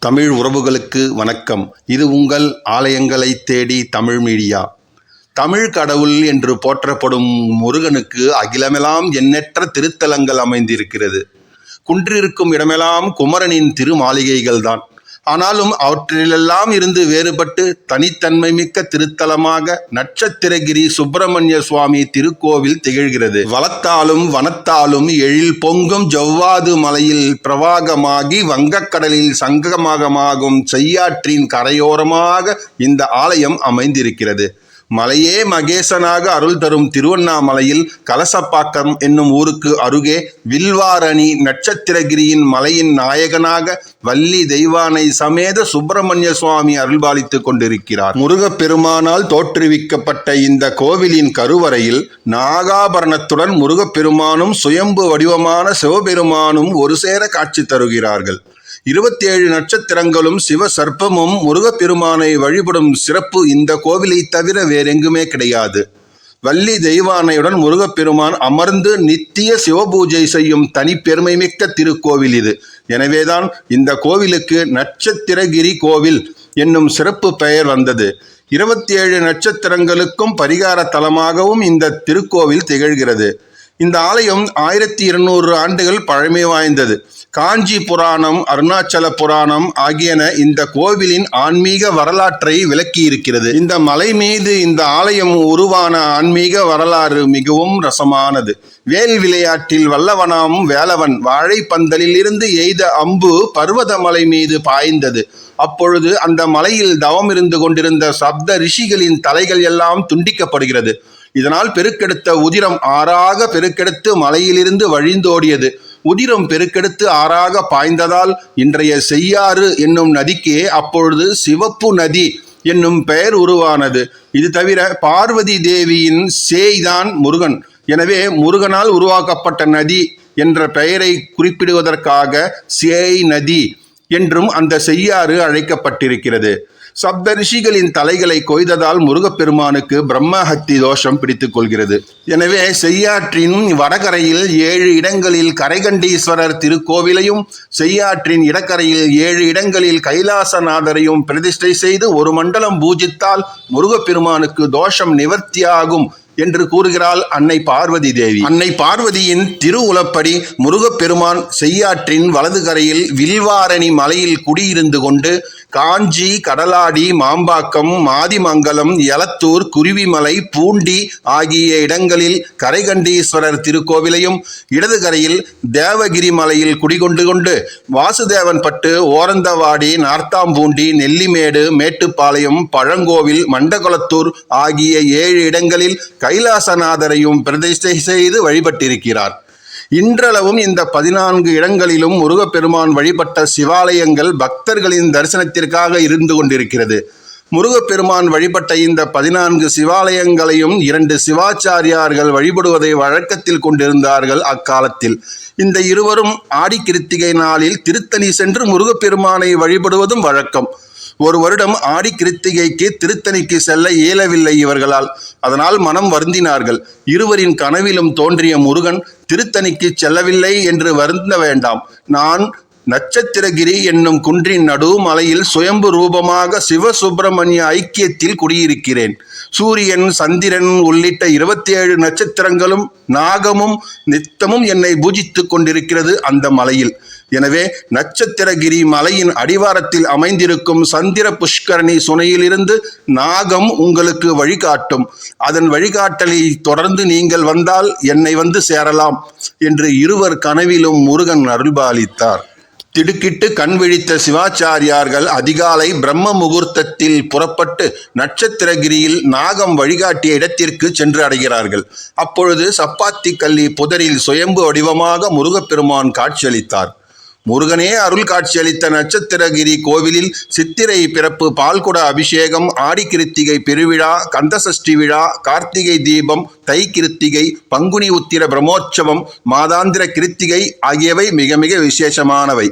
தமிழ் உறவுகளுக்கு வணக்கம். இது உங்கள் ஆலயங்களை தேடி தமிழ் மீடியா. தமிழ் கடவுள் என்று போற்றப்படும் முருகனுக்கு அகிலமெல்லாம் எண்ணற்ற திருத்தலங்கள் அமைந்திருக்கிறது. குன்றிருக்கும் இடமெல்லாம் குமரனின் திருமாளிகைகள்தான். ஆனாலும் அவற்றிலெல்லாம் இருந்து வேறுபட்டு தனித்தன்மை மிக்க திருத்தலமாக நட்சத்திரகிரி சுப்பிரமணிய சுவாமி திருக்கோவில் திகழ்கிறது. வளத்தாலும் வனத்தாலும் எழில் பொங்கும் ஜவ்வாது மலையில் பிரவாகமாகி வங்கக்கடலில் சங்கமாகமாகும் செய்யாற்றின் கரையோரமாக இந்த ஆலயம் அமைந்திருக்கிறது. மலையே மகேசனாக அருள் தரும் திருவண்ணாமலையில் கலசப்பாக்கம் என்னும் ஊருக்கு அருகே வில்வாரணி நட்சத்திரகிரியின் மலையின் நாயகனாக வள்ளி தெய்வானை சமேத சுப்பிரமணிய சுவாமி அருள்பாலித்துக் கொண்டிருக்கிறார். முருகப்பெருமானால் தோற்றுவிக்கப்பட்ட இந்த கோவிலின் கருவறையில் நாகாபரணத்துடன் முருகப்பெருமானும் சுயம்பு வடிவமான சிவபெருமானும் ஒரு சேர காட்சி தருகிறார்கள். இருபத்தேழு நட்சத்திரங்களும் சிவ சர்ப்பமும் முருகப்பெருமானை வழிபடும் சிறப்பு இந்த கோவிலை தவிர வேறெங்குமே கிடையாது. வள்ளி தெய்வானையுடன் முருகப்பெருமான் அமர்ந்து நித்திய சிவபூஜை செய்யும் தனிப்பெருமை மிக்க திருக்கோவில் இது. எனவேதான் இந்த கோவிலுக்கு நட்சத்திரகிரி கோவில் என்னும் சிறப்பு பெயர் வந்தது. இருபத்தி ஏழு நட்சத்திரங்களுக்கும் பரிகார தலமாகவும் இந்த திருக்கோவில் திகழ்கிறது. இந்த ஆலயம் ஆயிரத்தி இருநூறு ஆண்டுகள் பழமை வாய்ந்தது. காஞ்சி புராணம் அருணாச்சல புராணம் ஆகியன இந்த கோவிலின் ஆன்மீக வரலாற்றை விளக்கி இருக்கிறது இந்த மலை மீது இந்த ஆலயம் உருவான ஆன்மீக வரலாறு மிகவும் ரசமானது. வேல் விளையாட்டில் வல்லவனாம் வேலவன் வாழைப்பந்தலில் இருந்து எய்த அம்பு பர்வதமலை மீது பாய்ந்தது. அப்பொழுது அந்த மலையில் தவம் இருந்து கொண்டிருந்த சப்த ரிஷிகளின் தலைகள் எல்லாம் துண்டிக்கப்படுகிறது. இதனால் பெருக்கெடுத்த உதிரம் ஆறாக பெருக்கெடுத்து மலையிலிருந்து வழிந்தோடியது. உதிரம் பெருக்கெடுத்து ஆறாக பாய்ந்ததால் இன்றைய செய்யாறு என்னும் நதிக்கே அப்பொழுது சிவப்பு நதி என்னும் பெயர் உருவானது. இது தவிர பார்வதி தேவியின் சேய்தான் முருகன். எனவே முருகனால் உருவாக்கப்பட்ட நதி என்ற பெயரை குறிப்பிடுவதற்காக சேய் நதி என்றும் அந்த செய்யாறு அழைக்கப்பட்டிருக்கிறது. சப்த ரிஷிகளின் தலைகளை கொய்ததால் முருகப்பெருமானுக்கு பிரம்மஹத்தி தோஷம் பிடித்துக் கொள்கிறது. எனவே செய்யாற்றின் வடகரையில் ஏழு இடங்களில் கரைகண்டீஸ்வரர் திருக்கோவிலையும் செய்யாற்றின் இடக்கரையில் ஏழு இடங்களில் கைலாசநாதரையும் பிரதிஷ்டை செய்து ஒரு மண்டலம் பூஜித்தால் முருகப்பெருமானுக்கு தோஷம் நிவர்த்தியாகும் என்று கூறுகிறாள் அன்னை பார்வதி தேவி. அன்னை பார்வதியின் திருவுலப்படி முருகப்பெருமான் செய்யாற்றின் வலது கரையில் வில்வாரணி மலையில் குடியிருந்து கொண்டு காஞ்சி கடலாடி மாம்பாக்கம் மாதிமங்கலம் எலத்தூர் குருவிமலை பூண்டி ஆகிய இடங்களில் கரைகண்டீஸ்வரர் திருக்கோவிலையும் இடது கரையில் தேவகிரி மலையில் குடிகொண்டு கொண்டு வாசுதேவன் பட்டு ஓரந்தவாடி நார்த்தாம்பூண்டி நெல்லிமேடு மேட்டுப்பாளையம் பழங்கோவில் மண்டகுளத்தூர் ஆகிய ஏழு இடங்களில் கைலாசநாதரையும் பிரதிஷ்டை செய்து வழிபட்டிருக்கிறார். இன்றளவும் இந்த பதினான்கு இடங்களிலும் முருகப்பெருமான் வழிபட்ட சிவாலயங்கள் பக்தர்களின் தரிசனத்திற்காக இருந்து கொண்டிருக்கிறது. முருகப்பெருமான் வழிபட்ட இந்த பதினான்கு சிவாலயங்களையும் இரண்டு சிவாச்சாரியார்கள் வழிபடுவதை வழக்கத்தில் கொண்டிருந்தார்கள் அக்காலத்தில். இந்த இருவரும் ஆடி கிருத்திகை நாளில் திருத்தணி சென்று முருகப்பெருமானை வழிபடுவதும் வழக்கம். ஒரு வருடம் ஆடி கிருத்திகைக்கு திருத்தணிக்கு செல்ல இயலவில்லை இவர்களால். அதனால் மனம் வருந்தினார்கள். இருவரின் கனவிலும் தோன்றிய முருகன் திருத்தணிக்கு செல்லவில்லை என்று வருந்த வேண்டாம். நான் நட்சத்திரகிரி என்னும் குன்றின் நடு மலையில் சுயம்பு ரூபமாக சிவசுப்பிரமணிய ஐக்கியத்தில் குடியிருக்கிறேன். சூரியன் சந்திரன் உள்ளிட்ட இருபத்தி ஏழு நட்சத்திரங்களும் நாகமும் நித்தமும் என்னை பூஜித்துக் கொண்டிருக்கிறது அந்த மலையில். எனவே நட்சத்திரகிரி மலையின் அடிவாரத்தில் அமைந்திருக்கும் சந்திர புஷ்கரணி சுனையிலிருந்து நாகம் உங்களுக்கு வழிகாட்டும். அதன் வழிகாட்டலை தொடர்ந்து நீங்கள் வந்தால் என்னை வந்து சேரலாம் என்று இருவர் கனவிலும் முருகன் அருள்பாலித்தார். திடுக்கிட்டு கண் விழித்த சிவாச்சாரியார்கள் அதிகாலை பிரம்ம முகூர்த்தத்தில் புறப்பட்டு நட்சத்திரகிரியில் நாகம் வழிகாட்டிய இடத்திற்கு சென்று அடைகிறார்கள். அப்பொழுது சப்பாத்தி கல்லி புதரில் சுயம்பு வடிவமாக முருகப்பெருமான் காட்சியளித்தார். முருகனே அருள் காட்சியளித்த நட்சத்திரகிரி கோவிலில் சித்திரை பிறப்பு பால்குட அபிஷேகம் ஆடி கிருத்திகை பெருவிழா கந்தசஷ்டி விழா கார்த்திகை தீபம் தை கிருத்திகை பங்குனி உத்திர பிரம்மோற்சவம் மாதாந்திர கிருத்திகை ஆகியவை மிக மிக விசேஷமானவை.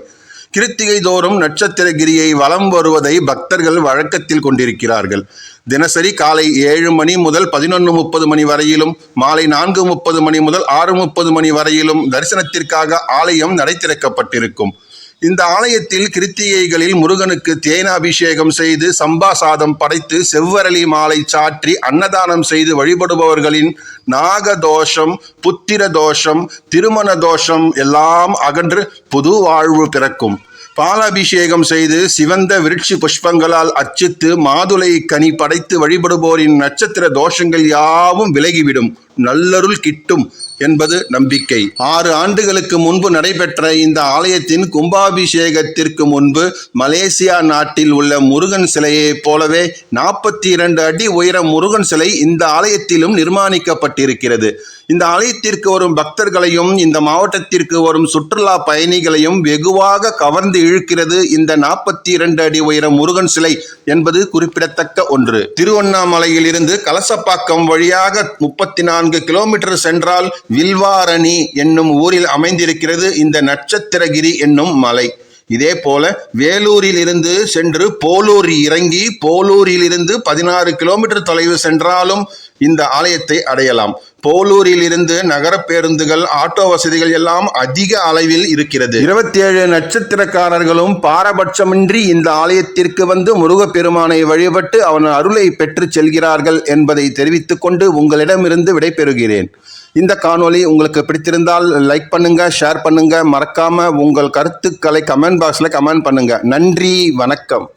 கிருத்திகை தோறும் நட்சத்திரகிரியை வலம் வருவதை பக்தர்கள் வழக்கத்தில் கொண்டிருக்கிறார்கள். தினசரி காலை ஏழு மணி முதல் பதினொன்று முப்பது மணி வரையிலும் மாலை நான்கு முப்பது மணி முதல் ஆறு முப்பது மணி வரையிலும் தரிசனத்திற்காக ஆலயம் நடை திறக்கப்பட்டிருக்கும். இந்த ஆலயத்தில் கிருத்திகைகளில் முருகனுக்கு தேனாபிஷேகம் செய்து சம்பா சாதம் படைத்து செவ்வரளி மாலை சாற்றி அன்னதானம் செய்து வழிபடுபவர்களின் நாகதோஷம் புத்திர தோஷம் திருமண தோஷம் எல்லாம் அகன்று புது வாழ்வு பிறக்கும். பாலாபிஷேகம் செய்து சிவந்த விருட்சி புஷ்பங்களால் அர்ச்சித்து மாதுளை கனி படைத்து வழிபடுபோரின் நட்சத்திர தோஷங்கள் யாவும் விலகிவிடும். நல்லருள் கிட்டும். என்பது நம்பிக்கை. ஆறு ஆண்டுகளுக்கு முன்பு நடைபெற்ற இந்த ஆலயத்தின் கும்பாபிஷேகத்திற்கு முன்பு மலேசியா நாட்டில் உள்ள முருகன் சிலையைப் போலவே நாற்பத்தி இரண்டு அடி உயர முருகன் சிலை இந்த ஆலயத்திலும் நிர்மாணிக்கப்பட்டிருக்கிறது. இந்த ஆலயத்திற்கு வரும் பக்தர்களையும் இந்த மாவட்டத்திற்கு வரும் சுற்றுலா பயணிகளையும் வெகுவாக கவர்ந்து இழுக்கிறது இந்த நாற்பத்தி இரண்டு அடி உயர முருகன் சிலை என்பது குறிப்பிடத்தக்க ஒன்று. திருவண்ணாமலையில் இருந்து கலசப்பாக்கம் வழியாக முப்பத்தி நான்கு கிலோமீட்டர் சென்றால் வில்வாரணி என்னும் ஊரில் அமைந்திருக்கிறது இந்த நட்சத்திரகிரி என்னும் மலை. இதே போல வேலூரில் இருந்து சென்று போலூர் இறங்கி போலூரில் இருந்து பதினாறு கிலோமீட்டர் தொலைவு சென்றாலும் இந்த ஆலயத்தை அடையலாம். போலூரிலிருந்து நகர பேருந்துகள் ஆட்டோ வசதிகள் எல்லாம் அதிக அளவில் இருக்கிறது. இருபத்தி ஏழு நட்சத்திரக்காரர்களும் பாரபட்சமின்றி இந்த ஆலயத்திற்கு வந்து முருகப்பெருமானை வழிபட்டு அவன் அருளை பெற்று செல்கிறார்கள் என்பதை தெரிவித்துக் கொண்டு உங்களிடமிருந்து விடைபெறுகிறேன். இந்த காணொளி உங்களுக்கு பிடித்திருந்தால் லைக் பண்ணுங்க ஷேர் பண்ணுங்க. மறக்காம உங்கள் கருத்துக்களை கமெண்ட் பாக்ஸில் கமெண்ட் பண்ணுங்க. நன்றி வணக்கம்.